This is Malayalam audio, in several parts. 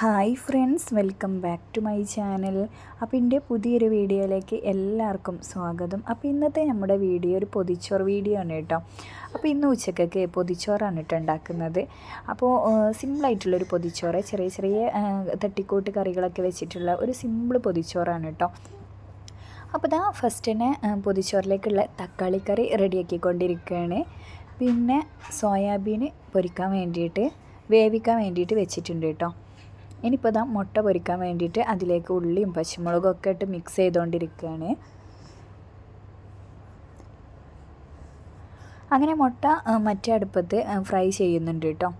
Hi friends welcome back to my channel. അപ്പോൾ എന്റെ പുതിയൊരു വീഡിയോയിലേക്ക് എല്ലാവർക്കും സ്വാഗതം. അപ്പോൾ ഇന്നത്തെ നമ്മുടെ വീഡിയോ ഒരു പൊതിച്ചോറ് വീഡിയോ ആണ് കേട്ടോ. അപ്പോൾ ഇന്ന് ഉച്ചക്കൊക്കെ പൊതിച്ചോറാണ് കേട്ടോ ഉണ്ടാക്കുന്നത്. അപ്പോൾ സിമ്പിളായിട്ടുള്ളൊരു പൊതിച്ചോറ് ചെറിയ ചെറിയ തട്ടിക്കൂട്ട് കറികളൊക്കെ വെച്ചിട്ടുള്ള ഒരു സിമ്പിൾ പൊതിച്ചോറാണ് കേട്ടോ. അപ്പോൾ ഇതാ ഫസ്റ്റ് തന്നെ പൊതിച്ചോറിലേക്കുള്ള തക്കാളി കറി റെഡിയാക്കിക്കൊണ്ടിരിക്കുകയാണ്. പിന്നെ സോയാബീൻ പൊരിക്കാൻ വേണ്ടിയിട്ട് വേവിക്കാൻ വേണ്ടിയിട്ട് വെച്ചിട്ടുണ്ട് കേട്ടോ. ഇനിയിപ്പോൾ ഇതാ മുട്ട പൊരിക്കാൻ വേണ്ടിയിട്ട് അതിലേക്ക് ഉള്ളിയും പച്ചമുളകും ഒക്കെ ഇട്ട് മിക്സ് ചെയ്തുകൊണ്ടിരിക്കുകയാണ് അങ്ങനെ മുട്ട മറ്റേ അടുപ്പത്ത് ഫ്രൈ ചെയ്യുന്നുണ്ട് കേട്ടോ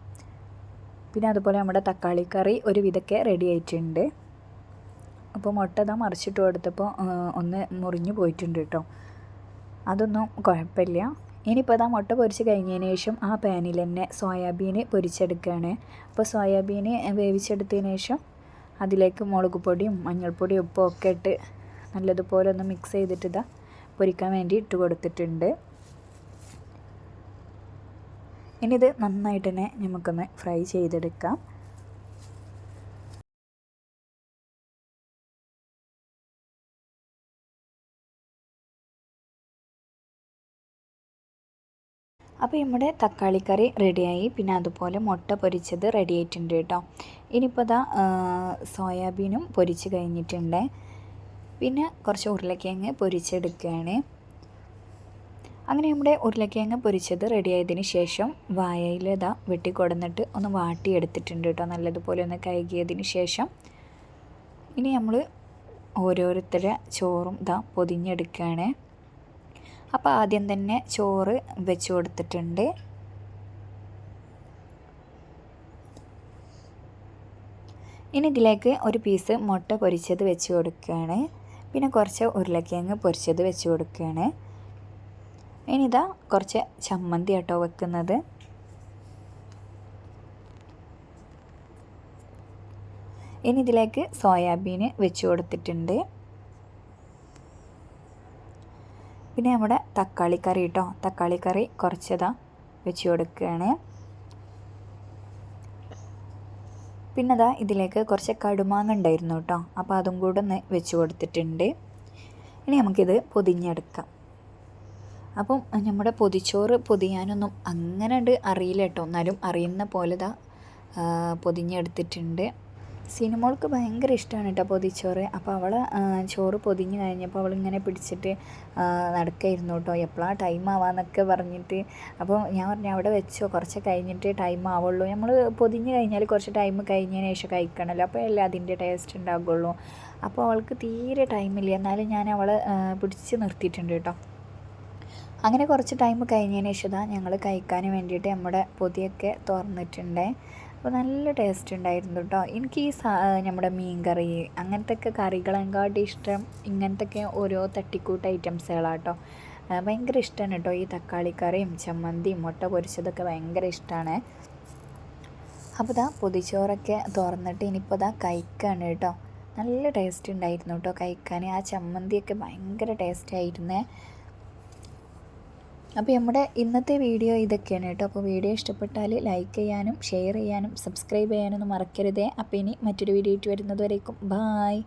പിന്നെ അതുപോലെ നമ്മുടെ തക്കാളി കറി ഒരു വിധമൊക്കെ റെഡി ആയിട്ടുണ്ട്. അപ്പോൾ മുട്ട ഇതാ മറിച്ചിട്ട് കൊടുത്തപ്പോൾ ഒന്ന് മുറിഞ്ഞു പോയിട്ടുണ്ട് കേട്ടോ അതൊന്നും കുഴപ്പമില്ല. ഇനിയിപ്പോൾ ഇതാ മുട്ട പൊരിച്ച് കഴിഞ്ഞതിന് ശേഷം ആ പാനിൽ തന്നെ സോയാബീൻ പൊരിച്ചെടുക്കുകയാണ്. അപ്പോൾ സോയാബീൻ വേവിച്ചെടുത്തതിന് ശേഷം അതിലേക്ക് മുളക് പൊടിയും മഞ്ഞൾപ്പൊടിയും ഉപ്പും ഒക്കെ ഇട്ട് നല്ലതുപോലെ ഒന്ന് മിക്സ് ചെയ്തിട്ട് ഇതാ പൊരിക്കാൻ വേണ്ടി ഇട്ട് കൊടുത്തിട്ടുണ്ട്. ഇനി ഇത് നന്നായിട്ട് തന്നെ നമുക്കൊന്ന് ഫ്രൈ ചെയ്തെടുക്കാം. അപ്പോൾ നമ്മുടെ തക്കാളി കറി റെഡിയായി. പിന്നെ അതുപോലെ മുട്ട പൊരിച്ചത് റെഡി ആയിട്ടുണ്ട് കേട്ടോ. ഇനിയിപ്പോൾ ഇതാ സോയാബീനും പൊരിച്ച് കഴിഞ്ഞിട്ടുണ്ട്. പിന്നെ കുറച്ച് ഉരുളക്കിഴങ്ങ് പൊരിച്ചെടുക്കുകയാണ്. അങ്ങനെ നമ്മുടെ ഉരുളക്കിഴങ്ങ് പൊരിച്ചത് റെഡി ആയതിന് ശേഷം വായയിൽ ഇതാ വെട്ടിക്കൊടന്നിട്ട് ഒന്ന് വാട്ടിയെടുത്തിട്ടുണ്ട് കേട്ടോ. നല്ലതുപോലെ ഒന്ന് കഴുകിയതിന് ശേഷം. ഇനി നമ്മൾ ഓരോരുത്തരുടെ ചോറും ഇതാ പൊതിഞ്ഞെടുക്കുകയാണ്. അപ്പോൾ ആദ്യം തന്നെ ചോറ് വെച്ച് കൊടുത്തിട്ടുണ്ട്. ഇനി ഇതിലേക്ക് ഒരു പീസ് മുട്ട പൊരിച്ചത് വെച്ച് കൊടുക്കുകയാണ്. പിന്നെ കുറച്ച് ഉരുളക്കിഴങ്ങ് പൊരിച്ചത് വെച്ച് കൊടുക്കുകയാണ്. ഇനി ഇതാ കുറച്ച് ചമ്മന്തി കേട്ടോ വെക്കുന്നത്. ഇനി ഇതിലേക്ക് സോയാബീൻ വെച്ച് കൊടുത്തിട്ടുണ്ട്. പിന്നെ നമ്മുടെ തക്കാളി കറി കേട്ടോ തക്കാളി കറി കുറച്ചതാ വെച്ച് കൊടുക്കുകയാണ് പിന്നെ അതാ ഇതിലേക്ക് കുറച്ച് കടുമാങ്ങ ഉണ്ടായിരുന്നു കേട്ടോ അപ്പോൾ അതും കൂടെ ഒന്ന് വെച്ച് കൊടുത്തിട്ടുണ്ട്. ഇനി നമുക്കിത് പൊതിഞ്ഞെടുക്കാം. അപ്പം നമ്മുടെ പൊതിച്ചോറ് പൊതിയാനൊന്നും അങ്ങനെ അറിയില്ല കേട്ടോ എന്നാലും അറിയുന്ന പോലെ ഇതാ പൊതിഞ്ഞെടുത്തിട്ടുണ്ട്. സിനിമോൾക്ക് ഭയങ്കര ഇഷ്ടമാണ് കേട്ടോ പൊതിച്ചോറ്. അപ്പോൾ അവൾ ചോറ് പൊതിഞ്ഞ് കഴിഞ്ഞപ്പോൾ അവളിങ്ങനെ പിടിച്ചിട്ട് നടക്കായിരുന്നു കേട്ടോ. എപ്പോഴാണ് ടൈം ആവാന്നൊക്കെ പറഞ്ഞിട്ട്. അപ്പോൾ ഞാൻ പറഞ്ഞു അവിടെ വെച്ചോ കുറച്ച് കഴിഞ്ഞിട്ട് ടൈം ആവുള്ളൂ. നമ്മൾ പൊതിഞ്ഞ് കഴിഞ്ഞാൽ കുറച്ച് ടൈം കഴിഞ്ഞതിന് ശേഷം കഴിക്കണമല്ലോ അപ്പോൾ അല്ലേ അതിന്റെ ടേസ്റ്റ് ഉണ്ടാകുള്ളൂ അപ്പോൾ അവൾക്ക് തീരെ ടൈമില്ല എന്നാലും ഞാൻ അവളെ പിടിച്ച് നിർത്തിയിട്ടുണ്ട് കേട്ടോ. അങ്ങനെ കുറച്ച് ടൈം കഴിഞ്ഞതിന് ശേഷം ഞങ്ങൾ കഴിക്കാൻ വേണ്ടിയിട്ട് നമ്മുടെ പൊതിയൊക്കെ തുറന്നിട്ടുണ്ട്. അപ്പോൾ നല്ല ടേസ്റ്റ് ഉണ്ടായിരുന്നു കേട്ടോ എനിക്ക് ഈ നമ്മുടെ മീൻ കറി അങ്ങനത്തെ ഒക്കെ കറികളെങ്കാട്ടി ഇഷ്ടം ഇങ്ങനത്തെ ഓരോ തട്ടിക്കൂട്ട് ഐറ്റംസുകളാണ് കേട്ടോ ഭയങ്കര ഇഷ്ടമാണ് കേട്ടോ ഈ തക്കാളി കറിയും ചമ്മന്തിയും മുട്ട പൊരിച്ചതൊക്കെ ഭയങ്കര ഇഷ്ടമാണ് അപ്പോൾ ഇതാ പൊതിച്ചോറൊക്കെ തുറന്നിട്ട് ഇനിയിപ്പോൾ ഇതാ കഴിക്കാണ് കേട്ടോ നല്ല ടേസ്റ്റ് ഉണ്ടായിരുന്നു കേട്ടോ കഴിക്കാൻ. ആ ചമ്മന്തിയൊക്കെ ഭയങ്കര ടേസ്റ്റ് ആയിരുന്നേ. അപ്പോൾ നമ്മുടെ ഇന്നത്തെ വീഡിയോ ഇതൊക്കെയാണ് കേട്ടോ. അപ്പോൾ വീഡിയോ ഇഷ്ടപ്പെട്ടാൽ ലൈക്ക് ചെയ്യാനും ഷെയർ ചെയ്യാനും സബ്സ്ക്രൈബ് ചെയ്യാനൊന്നും മറക്കരുതേ. അപ്പോൾ ഇനി മറ്റൊരു വീഡിയോ ഇട്ട് വരുന്നത് വരേക്കും. ബായ്